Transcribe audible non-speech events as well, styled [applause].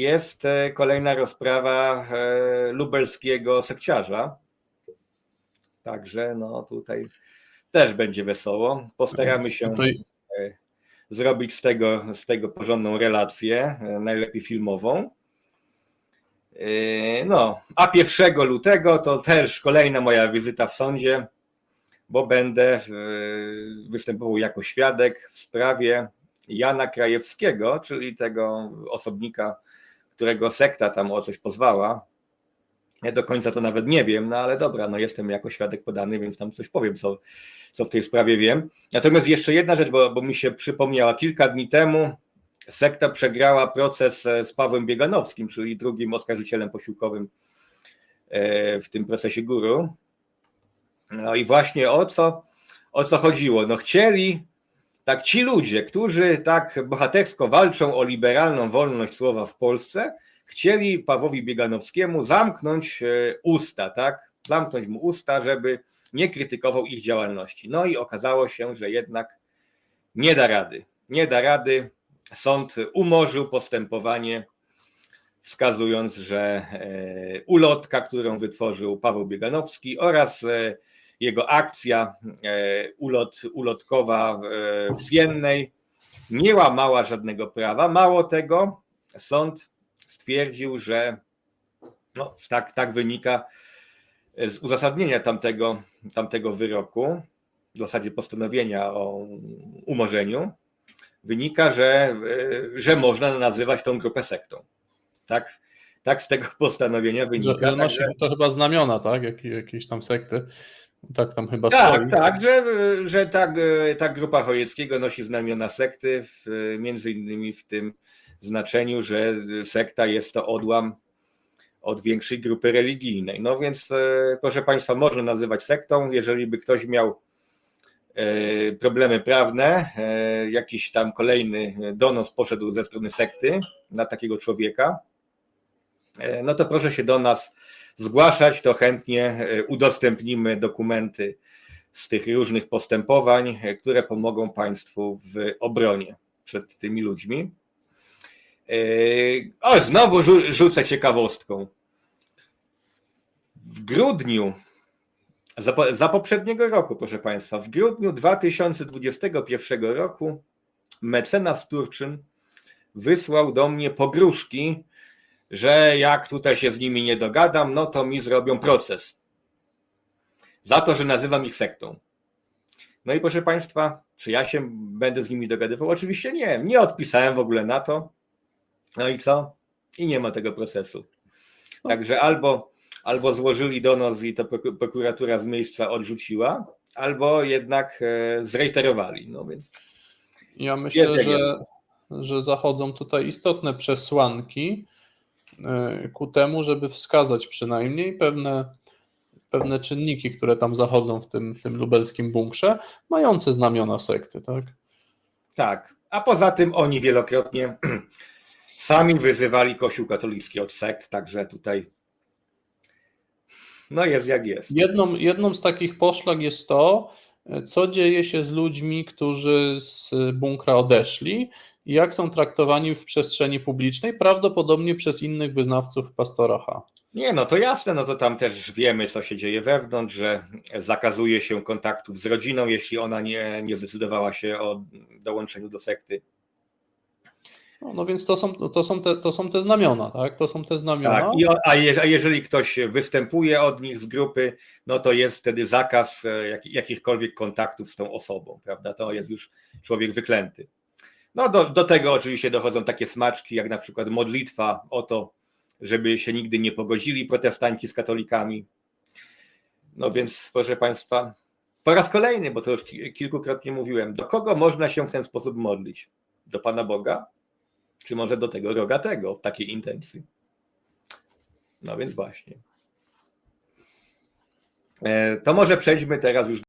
jest e, kolejna rozprawa e, lubelskiego sekciarza. Także no tutaj też będzie wesoło. Postaramy się Tutaj zrobić z tego, z tego porządną relację, e, najlepiej filmową. E, No, a 1 lutego to też kolejna moja wizyta w sądzie, bo będę e, występował jako świadek w sprawie Jana Krajewskiego, czyli tego osobnika, którego sekta tam o coś pozwała. Ja do końca to nawet nie wiem, no ale dobra, no jestem jako świadek podany, więc tam coś powiem, co, co w tej sprawie wiem. Natomiast jeszcze jedna rzecz, bo, bo mi się przypomniała, kilka dni temu sekta przegrała proces e, z Pawłem Bieganowskim, czyli drugim oskarżycielem posiłkowym e, w tym procesie guru. No i właśnie o co, o co chodziło? No chcieli, tak ci ludzie, którzy tak bohatersko walczą o liberalną wolność słowa w Polsce, chcieli Pawłowi Bieganowskiemu zamknąć e, usta, tak? Zamknąć mu usta, żeby nie krytykował ich działalności. No i okazało się, że jednak nie da rady. Nie da rady. Sąd umorzył postępowanie, wskazując, że e, ulotka, którą wytworzył Paweł Bieganowski oraz e, jego akcja e, ulot, ulotkowa e, w Zwiennej nie łamała żadnego prawa. Mało tego, sąd stwierdził, że no, tak, tak wynika z uzasadnienia tamtego, tamtego wyroku, w zasadzie postanowienia o umorzeniu, wynika, że, że można nazywać tą grupę sektą. Tak, tak z tego [laughs] postanowienia że, wynika. że nosi Także- to chyba znamiona, tak? Jak, jakiejś tam sekty. Tak tam chyba Tak, stoi. tak, że, że tak, e, ta grupa Chojeckiego nosi znamiona sekty, w, między innymi w tym znaczeniu, że sekta jest to odłam od większej grupy religijnej. No więc, e, proszę Państwa, można nazywać sektą, jeżeli by ktoś miał e, problemy prawne, e, jakiś tam kolejny donos poszedł ze strony sekty na takiego człowieka, no to proszę się do nas zgłaszać, to chętnie e, udostępnimy dokumenty z tych różnych postępowań, e, które pomogą Państwu w obronie przed tymi ludźmi. E, O, znowu rzu- rzucę ciekawostką. W grudniu, za, za poprzedniego roku, proszę Państwa, w grudniu 2021 roku mecenas Turczyn wysłał do mnie pogróżki, że jak tutaj się z nimi nie dogadam, no to mi zrobią proces. Za to, że nazywam ich sektą. No i proszę Państwa, czy ja się będę z nimi dogadywał? Oczywiście nie. Nie odpisałem w ogóle na to. No i co? I nie ma tego procesu. Także albo, albo złożyli donos i to proku- prokuratura z miejsca odrzuciła, albo jednak e, zrejterowali. No więc Ja myślę, że, że zachodzą tutaj istotne przesłanki ku temu, żeby wskazać przynajmniej pewne, pewne czynniki, które tam zachodzą w tym, w tym lubelskim bunkrze, mające znamiona sekty, tak? Tak. A poza tym oni wielokrotnie [clears throat] sami wyzywali Kościół katolicki od sekt, także tutaj no jest jak jest. Jedną, jedną z takich poszlak jest to, co dzieje się z ludźmi, którzy z bunkra odeszli i jak są traktowani w przestrzeni publicznej, prawdopodobnie przez innych wyznawców pastora H. Nie, no to jasne, no to tam też wiemy, co się dzieje wewnątrz, że zakazuje się kontaktów z rodziną, jeśli ona nie, nie zdecydowała się o dołączeniu do sekty. No, no więc to są, to, są te, to są te znamiona, tak? To są te znamiona. Tak, i a, je, a jeżeli ktoś występuje od nich z grupy, no to jest wtedy zakaz e, jak, jakichkolwiek kontaktów z tą osobą, prawda? To jest już człowiek wyklęty. No do, do tego oczywiście dochodzą takie smaczki, jak na przykład modlitwa o to, żeby się nigdy nie pogodzili protestanci z katolikami. No więc, proszę Państwa, po raz kolejny, bo to już ki- kilkukrotnie mówiłem, do kogo można się w ten sposób modlić? Do Pana Boga? Czy może do tego rogatego w takiej intencji? No więc właśnie. E, To może przejdźmy teraz już